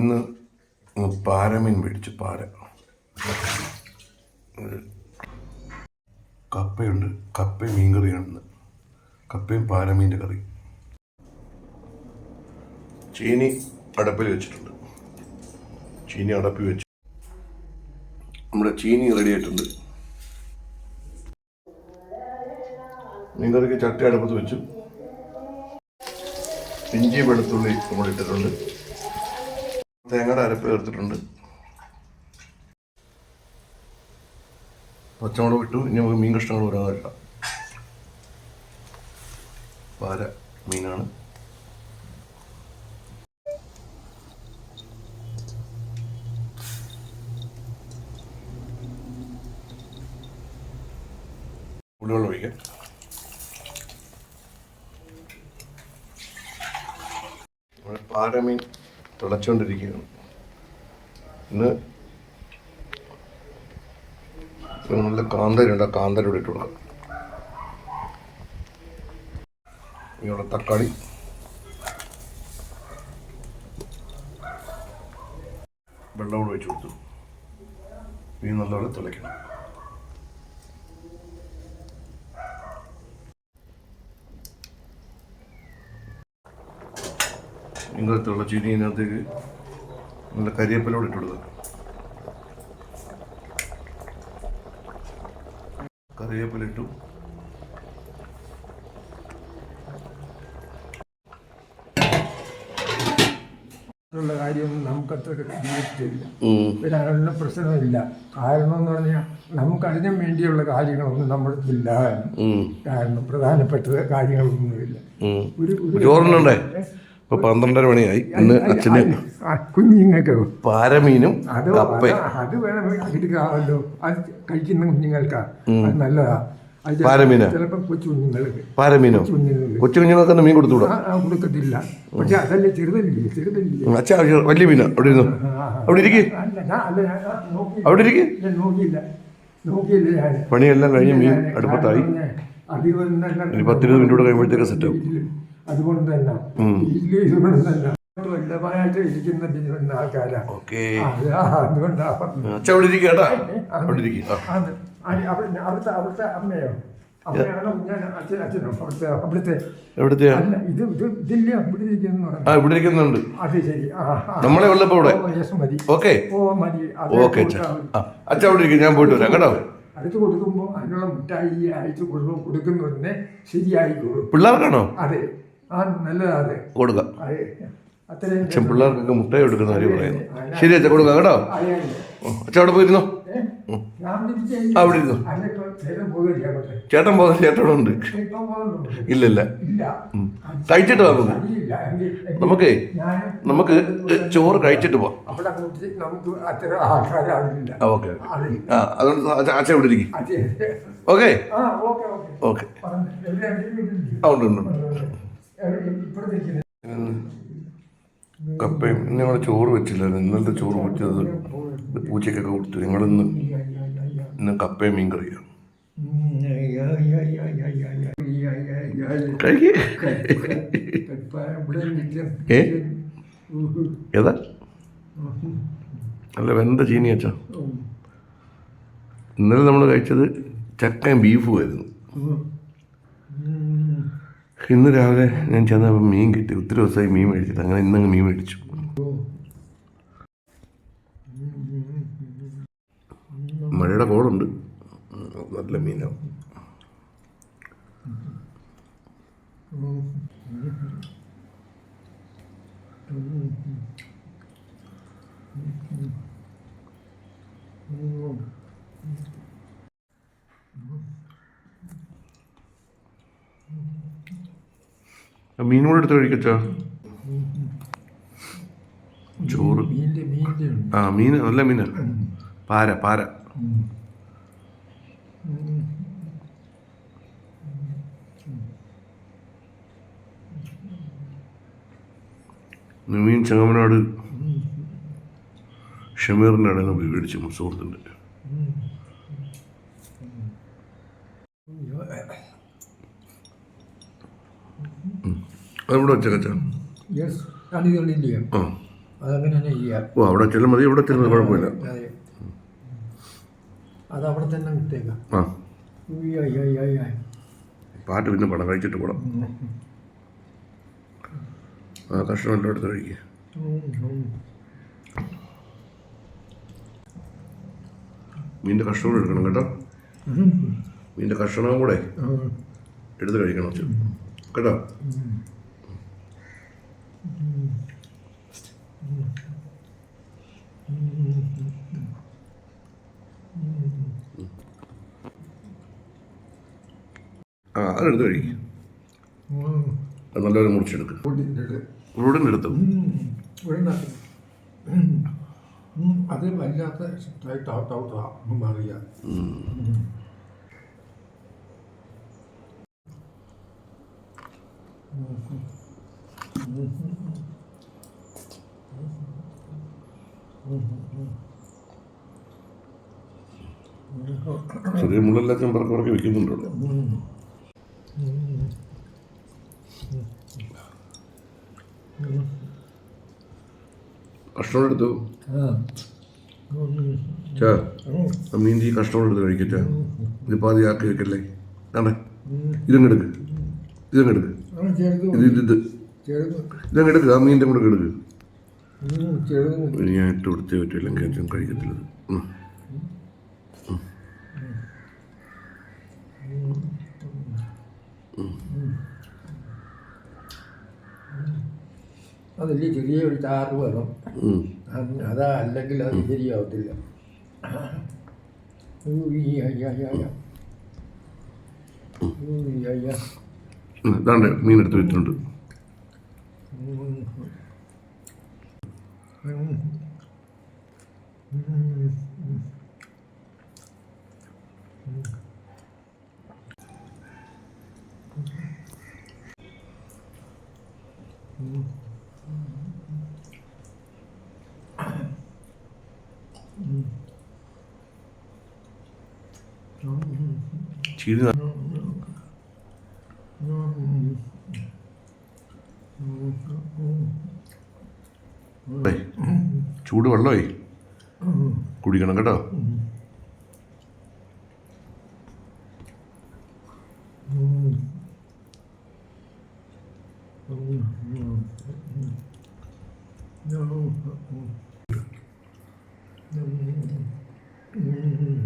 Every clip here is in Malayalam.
ഇന്ന് പാരമീൻ മേടിച്ചു പാര. കപ്പയുണ്ട് കപ്പയും മീൻ കറിയാണ് കപ്പയും പാരമീന്റെ കറി. ചീനി അടപ്പിൽ വെച്ചിട്ടുണ്ട്. ചീനി അടപ്പിൽ വെച്ചു. നമ്മുടെ ചീനി റെഡി ആയിട്ടുണ്ട്. മീൻ കറിക്ക് ചട്ടി അടുപ്പത്ത് വെച്ചു. ഇഞ്ചി വെളുത്തുള്ളി നമ്മൾ ഇട്ടിട്ടുണ്ട്. തേങ്ങയുടെ അരപ്പ് ചേർത്തിട്ടുണ്ട്. പച്ചമുളക് ഇട്ടു. ഇനി നമുക്ക് മീൻ കഷ്ണങ്ങൾ വരാൻ പാര മീനാണ്. ഉള്ളിവെള്ളം ഒഴിക്കാം. പാരമീൻ തിളച്ചുകൊണ്ടിരിക്കുകയാണ് ഇന്ന് നല്ല കാന്തരുണ്ട് ആ കാന്തരൂടെ ഇട്ട് ഇനിയുള്ള തക്കാളി. വെള്ളം കൂടെ ഒഴിച്ച് കൊടുത്തു. മീൻ നല്ലപോലെ തിളയ്ക്കണം. ഇങ്ങനത്തുള്ള ചീനിനകത്തേക്ക് നല്ല കരിയേപ്പിലോട് ഇട്ട് കൊടുക്കുക. കറിവേപ്പില ഇട്ടു. ഉള്ള കാര്യമൊന്നും നമുക്കത്ര ജീവിതത്തിലില്ല പിന്നെ അതിനുള്ള പ്രശ്നമില്ല. കാരണം എന്ന് പറഞ്ഞാൽ നമുക്ക് അതിനും വേണ്ടിയുള്ള കാര്യങ്ങളൊന്നും നമ്മളില്ല കാരണം പ്രധാനപ്പെട്ട കാര്യങ്ങളൊന്നുമില്ല. ഒരു ഒരു- ഇപ്പൊ പന്ത്രണ്ടര മണിയായി. ഇന്ന് അച്ഛന് കുഞ്ഞുങ്ങൾക്ക് പാരമീനും അത് അത് വേണം എടുക്കാമല്ലോ അത് കഴിക്കുന്ന കുഞ്ഞുങ്ങൾക്ക് അത് നല്ലതാ. അത് പാരമീനാ? ചിലപ്പോൾ കൊച്ചു കുഞ്ഞുങ്ങൾക്ക്. പാരമീനോ? കുഞ്ഞുങ്ങൾക്ക്. കൊച്ചു കുഞ്ഞുങ്ങൾക്ക് തന്നെ മീൻ കൊടുത്തുവിടാം. ആ, ആ, കൊടുക്കത്തില്ല. പക്ഷെ അതല്ലേ ചെറുതല്ലേ? ചെറുതല്ലേ? അച്ഛാ വലിയ മീനാ. അവിടെ ഇരുന്നു? അവിടെ ഇരിക്കേ. അല്ല ഞാൻ അല്ല ഞാൻ നോക്കി അവിടെ ഇരിക്കേ. ഞാൻ നോക്കിയില്ല. നോക്കിയില്ല ഞാൻ. പണിയെല്ലാം കഴിഞ്ഞ് മീൻ അടുപ്പത്തായി. ഇനി പത്തിരുപത് മിനിറ്റ് കൂടെ കഴിയുമ്പോഴത്തേക്ക് സെറ്റ് ആവും അതുകൊണ്ട് തന്നെ ഇതുകൊണ്ട് തന്നെ വല്ലമായിട്ട് ഇരിക്കുന്ന പിന്നെ ആൾക്കാരാ. ഓക്കേ. അത് അതുകൊണ്ടാ പറഞ്ഞത്. അച്ഛൻ അവിടെ ഇരിക്കുക കേട്ടാ. അവിടെ ഇരിക്കുക അത് അത് അവിടെ- അവിടുത്തെ അവിടുത്തെ അമ്മയോ? ഇരിക്കുന്നുണ്ട്. നമ്മളെ ഉള്ളപ്പോ ഇവിടെ. ഓക്കെ. ഓക്കെ അച്ഛാ. അവിടെ ഇരിക്കും. ഞാൻ പോയിട്ട് വരാം കേട്ടോ. അടുത്ത് കൊടുക്കുമ്പോൾ അതിനുള്ള മുട്ടായി അയച്ചു കൊടുക്കും കൊടുക്കുന്നതിന് ശരിയായിക്കോളും. പിള്ളേർക്കാണോ? അതെ. ആ നല്ലതാ അതെ. കൊടുക്കാം. അച്ഛൻ പിള്ളേർക്കൊക്കെ മുട്ടായി കൊടുക്കുന്ന കാര്യം പറയുന്നു. ശരി അച്ഛൻ കൊടുക്കാം കേട്ടോ. അച്ഛ അച്ഛൻ അവിടെ പോയിരുന്നോ? അവിടെ ഇരുന്നു? ചേട്ടൻ പോകുന്ന ചേട്ടനുണ്ട്. ഉണ്ട് ഇപ്പം പോകുന്നുണ്ട് ഇല്ല ഇല്ല. ഇല്ല. കഴിച്ചിട്ട് വാ നമുക്ക്. നമുക്കേ ചോറ് കഴിച്ചിട്ട് പോവാം. ഓക്കെ ആ അതുകൊണ്ട് അച്ഛൻ ഇവിടെ ഇരിക്കും. ഓക്കെ? ഓക്കെ ആ ഉണ്ട് ഉണ്ട് കപ്പയും ഇന്ന് ഞങ്ങൾ ചോറ് വെച്ചില്ലായിരുന്നു ഇന്നലത്തെ ചോറ് വെച്ചത് പൂച്ചയ്ക്കൊക്കെ കൊടുത്തു. ഞങ്ങളിന്ന് ഇന്ന് കപ്പയും മീൻ കറിയാണ്? ഏതാ? അല്ല വെന്ത ചീനി അച്ഛാ. ഇന്നലെ നമ്മൾ കഴിച്ചത് ചക്കയും ബീഫും ആയിരുന്നു. ഇന്ന് രാവിലെ ഞാൻ ചെന്നപ്പോൾ മീൻ കിട്ടി. ഒത്തിരി ദിവസമായി മീൻ മേടിച്ചിട്ട്. അങ്ങനെ ഇന്നങ്ങ് മീൻ മേടിച്ചു. മീൻ കൂടെ എടുത്ത് കഴിക്കച്ചാ ചോറ് ആ മീൻ നല്ല മീനാ പാര പാര. മീൻ ചങ്ങമനാട് ഷമീറിന്റെ അടങ്ങ് പോയി സുഹൃത്തിന്റെ. വെച്ചേക്കച്ചാ യെസ് അടിപൊളിയില്ലേ ആ. അതങ്ങനെ തന്നെ ചെയ്യാം. ഓ അവിടെ ചെല്ലും മതി ഇവിടെ ചെല്ലുന്നത് കുഴപ്പമില്ല. അതെ അത്. അവിടെ തന്നെ വിട്ടേക്കാം. ആ. ഉയ്യ് അയ്യ അയ്യ അയ്യ. പാട്ട് പിന്നെ പണം. കഴിച്ചിട്ട് പോടാം ആ കഷ്ണം എല്ലാം എടുത്ത് കഴിക്കുക ഉം, ഉം. മീന്റെ കഷ്ണം കൂടെ എടുക്കണം കേട്ടോ. ഉം, മീന്റെ കഷ്ണവും കൂടെ ഉം. എടുത്ത് കഴിക്കണം. കേട്ടോ ആ അതെടുത്ത് കഴിക്കും നല്ലൊരു കൂട്ടിയിട്ടിട്ട്. ഉരുടിന്റെ. ഉം. അത് വല്ലാത്ത മാറിയ ചെറിയ മുള്ളെല്ലാം പറക്കി പറക്കി വെക്കുന്നുണ്ട് ഇവിടെ കഷ്ണം എടുത്തു. ചാ മീന്റെ ഈ കഷ്ണം എടുത്ത് കഴിക്കച്ചാ ഇതിപ്പോൾ ആദ്യം ആക്കി വെക്കല്ലേ? ആണ്ടേ ഇതങ്ങെടുക്ക് ഇതങ്ങെടുക്ക് ഇത് ഇത് ഇത്. ഇതങ്ങെടുക്ക് ആ മീന്റെ കൂടെ എടുക്ക്. ഞാൻ ഇട്ട് കൊടുത്തേ പറ്റില്ലെങ്കിൽ അച്ഛൻ കഴിക്കത്തില്ല. അതല്ലേ ചെറിയൊരു ചാറ് വേണം. അതാ അല്ലെങ്കിൽ അത് ശരിയാവത്തില്ല. എടുത്ത് വെച്ചിട്ടുണ്ട്. ഉം. ഏയ്, ചൂട് വെള്ളമേ കുടിക്കണം കേട്ടോ ഊയ് അയ്യ അയ്യ.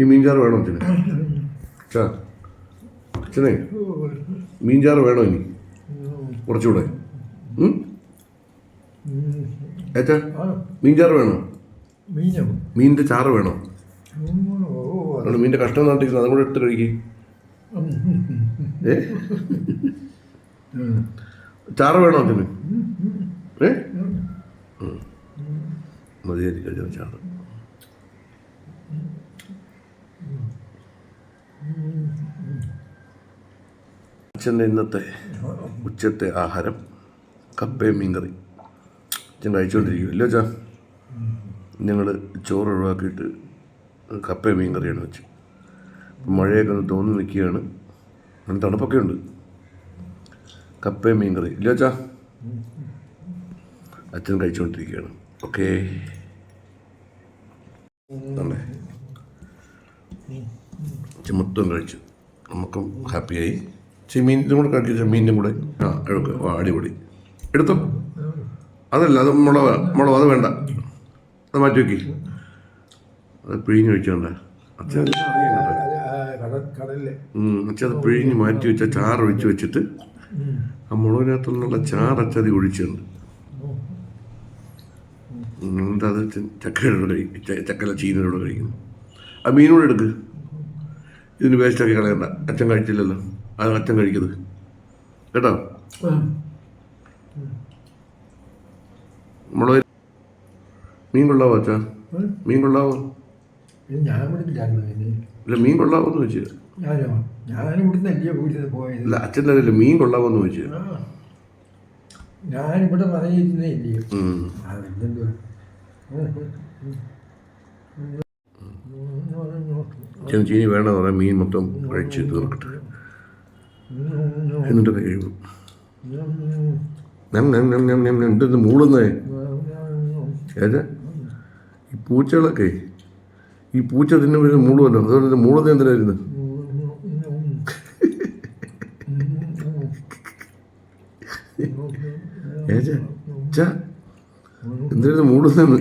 ഈ മീൻചാറ് വേണോ അച്ഛനെ? അച്ഛാ അച്ഛനെ മീൻചാറ് വേണോ ഇനി? കുറച്ചുകൂടെ? ഏച്ചാ മീൻചാറ് വേണോ? മീനിന്റെ മീനിന്റെ ചാറ് വേണോ? അതുകൊണ്ട് മീനിന്റെ കഷ്ണം നാട്ടിരിക്കുന്നത് അതും കൂടെ എടുത്ത് കഴിക്കേ. ഏ? ചാറ് വേണോ അച്ഛന്? ഏ? മതി മതിയായിരിക്കും ചാറ്. അച്ഛന്റെ ഇന്നത്തെ ഉച്ചത്തെ ആഹാരം കപ്പയും മീൻകറി. അച്ഛൻ കഴിച്ചുകൊണ്ടിരിക്കുമല്ലോ അച്ഛാ? ഞങ്ങൾ ചോറ് ഒഴിവാക്കിയിട്ട് കപ്പയും മീൻകറിയാണ് വെച്ച് മഴയൊക്കെ ഒന്ന് തോന്നി നിൽക്കുകയാണ്. അങ്ങനെ തണുപ്പൊക്കെ ഉണ്ട്. കപ്പയും മീൻകറി. ഇല്ല അച്ഛാ? അച്ഛൻ കഴിച്ചുകൊണ്ടിരിക്കുകയാണ് ഓക്കേ അല്ലേ മൊത്തം കഴിച്ചു. നമുക്കും ഹാപ്പിയായി ചെമ്മീനും കൂടെ കഴിക്കും ചെമ്മീനും കൂടെ. ആ എടുക്കുക അടിപൊളി. എടുത്തോ? അതല്ല അത് മുളക് മുളക് അത് വേണ്ട. അത് മാറ്റി വയ്ക്കി അത് പിഴിഞ്ഞ് വെച്ചോണ്ട. അച്ഛൻ. അത് പിഴിഞ്ഞ് മാറ്റി വെച്ച ചാറ് ഒഴിച്ച് വെച്ചിട്ട് ആ മുളകിനകത്തു നിന്നുള്ള ചാറ് അച്ഛതി ഒഴിച്ചുണ്ട് എന്നിട്ട് അത് ചക്കയുടെ ചക്കല ചീനയോട് കഴിക്കുന്നു. ആ മീനോട് എടുക്ക്. ഇതിന് വേസ്റ്റാക്കി കളയണ്ട. അച്ഛൻ കഴിച്ചില്ലല്ലോ. അത് അച്ഛൻ കഴിക്കുന്നത്. കേട്ടോ? മുളക് മീൻ കൊള്ളാവോ അച്ഛാ? മീൻ കൊള്ളാവോ? ഞാൻ ഇല്ല മീൻ കൊള്ളാവോന്ന് വെച്ചു ഞാൻ ഇവിടുന്ന് പോയത്? ഇല്ല അച്ഛന്റെ മീൻ കൊള്ളാവോന്ന് വെച്ചു. ഞാനിവിടെ പറഞ്ഞിരുന്നേ ഇല്ലയോ ഉം. അച്ഛൻ ചീനി വേണമെന്ന് പറയാൻ മീൻ മൊത്തം കഴിച്ച് തീർക്കട്ടെ. എന്നിട്ട് കഴിയും ഞാൻ ഞാൻ ഞാൻ ഞാൻ ഞാൻ എന്ത് മൂളുന്നേ? ഏത്? ഈ പൂച്ചകളൊക്കെ. ഈ പൂച്ച തിന്നു വരുന്ന മൂളുമല്ലോ അതുപോലെ മൂളുന്ന എന്തിനായിരുന്നു ഏച്ച എന്തിനായിരുന്നു മൂളുന്നെന്ന്